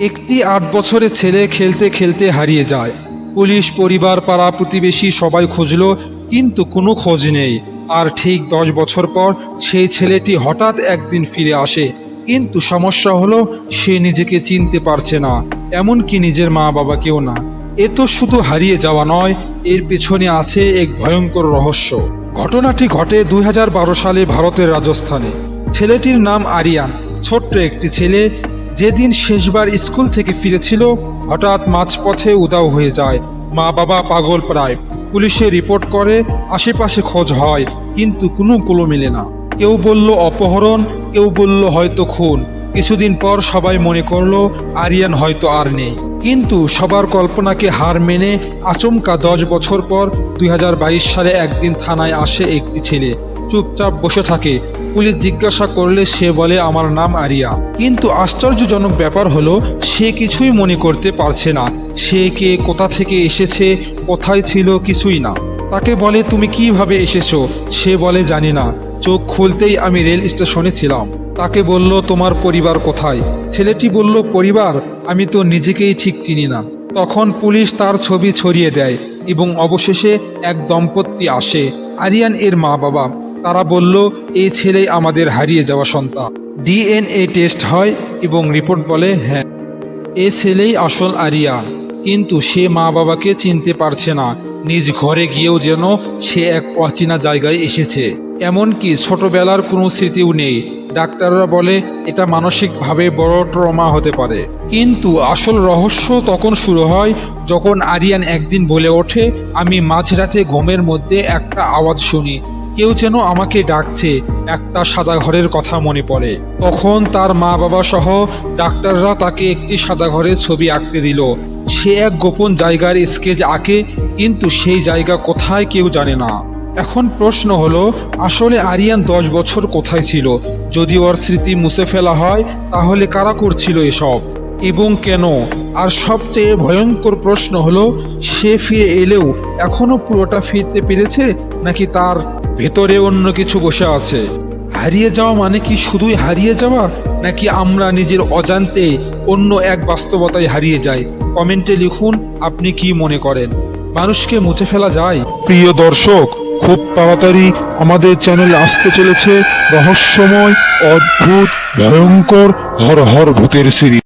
একটি আট বছরের ছেলে খেলতে খেলতে হারিয়ে যায়। পুলিশ পরিবার পাড়া প্রতিবেশী সবাই খুঁজলো, কিন্তু কোনো খোঁজ নেই। আর ঠিক দশ বছর পর সেই ছেলেটি হঠাৎ একদিন ফিরে আসে। কিন্তু সমস্যা হলো, সে নিজেকে চিনতে পারছে না। এমনকি নিজের মা বাবাকেও না। এ তো শুধু হারিয়ে যাওয়া নয়, এর পেছনে আছে এক ভয়ঙ্কর রহস্য। ঘটনাটি ঘটে দুই হাজার বারো সালে ভারতের রাজস্থানে। ছেলেটির নাম আরিয়ান। ছোট্ট একটি ছেলে যেদিন শেষবার স্কুল থেকে ফিরেছিল, হঠাৎ মাঝপথে উদাও হয়ে যায়। মা বাবা পাগল প্রায়। পুলিশে রিপোর্ট করে, আশেপাশে খোঁজ হয়, কিন্তু কোনো কুলো মেলে না। কেউ বলল, অপহরণ। কেউ বলল, হয়তো খুন। কিছুদিন পর সবাই মনে করল, আরিয়ান হয়তো আর নেই। কিন্তু সবার কল্পনাকে হার মেনে আচমকা দশ বছর পর দুই হাজার বাইশ সালে একদিন থানায় আসে একটি ছেলে। চুপচাপ বসে থাকে। পুলিশ জিজ্ঞাসা করলে সে বলে, আমার নাম আরিয়া। কিন্তু আশ্চর্যজনক ব্যাপার হলো, সে কিছুই মনে করতে পারছে না। সে কে, কোথা থেকে এসেছে, কোথায় ছিল কিছুই না। তাকে বলে, তুমি কীভাবে এসেছ? সে বলে, জানি না। চোখ খুলতেই আমি রেল স্টেশনে ছিলাম। তাকে বলল, তোমার পরিবার কোথায়? ছেলেটি বলল, পরিবার? আমি তো নিজেকেই ঠিক চিনি না। তখন পুলিশ তার ছবি ছড়িয়ে দেয় এবং অবশেষে এক দম্পতি আসে। আরিয়ান এর মা বাবা তারা বলল এই ছেলেই আমাদের হারিয়ে যাওয়া সন্তান। ডিএনএ টেস্ট হয় এবং রিপোর্ট বলে হ্যাঁ এ ছেলেই আসল আরিয়ান। কিন্তু সে মা বাবাকে চিনতে পারছে না। নিজ ঘরে গিয়েও যেন সে এক অচেনা জায়গায় এসেছে। এমনকি ছোটবেলার কোনো স্মৃতিও নেই। ডাক্তাররা বলে, এটা মানসিকভাবে বড় ট্রমা হতে পারে। কিন্তু আসল রহস্য তখন শুরু হয় যখন আরিয়ান একদিন বলে ওঠে, আমি মাঝরাতে ঘুমের মধ্যে একটা আওয়াজ শুনি। কেউ যেন আমাকে ডাকছে, একটা সাদা ঘরের কথা মনে পড়ে। তখন তার মা বাবা সহ ডাক্তাররা তাকে একটি সাদা ঘরের ছবি আঁকতে দিল। সে এক গোপন জায়গার স্কেচ আঁকে, কিন্তু সেই জায়গা কোথায় কেউ জানে না। এখন প্রশ্ন হলো, আসলে আরিয়ান দশ বছর কোথায় ছিল? যদি ওর স্মৃতি মুছে ফেলা হয়, তাহলে কারা করছিল এসব? এবং কেন? আর সবচেয়ে ভয়ঙ্কর প্রশ্ন হলো, সে ফিরে এলেও এখনও পুরোটা ফিরতে পেরেছে? নাকি তার ভেতরে অন্য কিছু বসে আছে। হারিয়ে যাওয়া মানে কি শুধুই হারিয়ে যাওয়া, নাকি আমরা নিজের অজান্তে অন্য এক বাস্তবতায় হারিয়ে যাই? কমেন্টে লিখুন, আপনি কি মনে করেন? মানুষকে মুছে ফেলা যায়? প্রিয় দর্শক, খুব তাড়াতাড়ি আমাদের চ্যানেলে আসতে চলেছে রহস্যময়, অদ্ভুত, ভয়ঙ্কর হর হর ভূতের সিরিজ।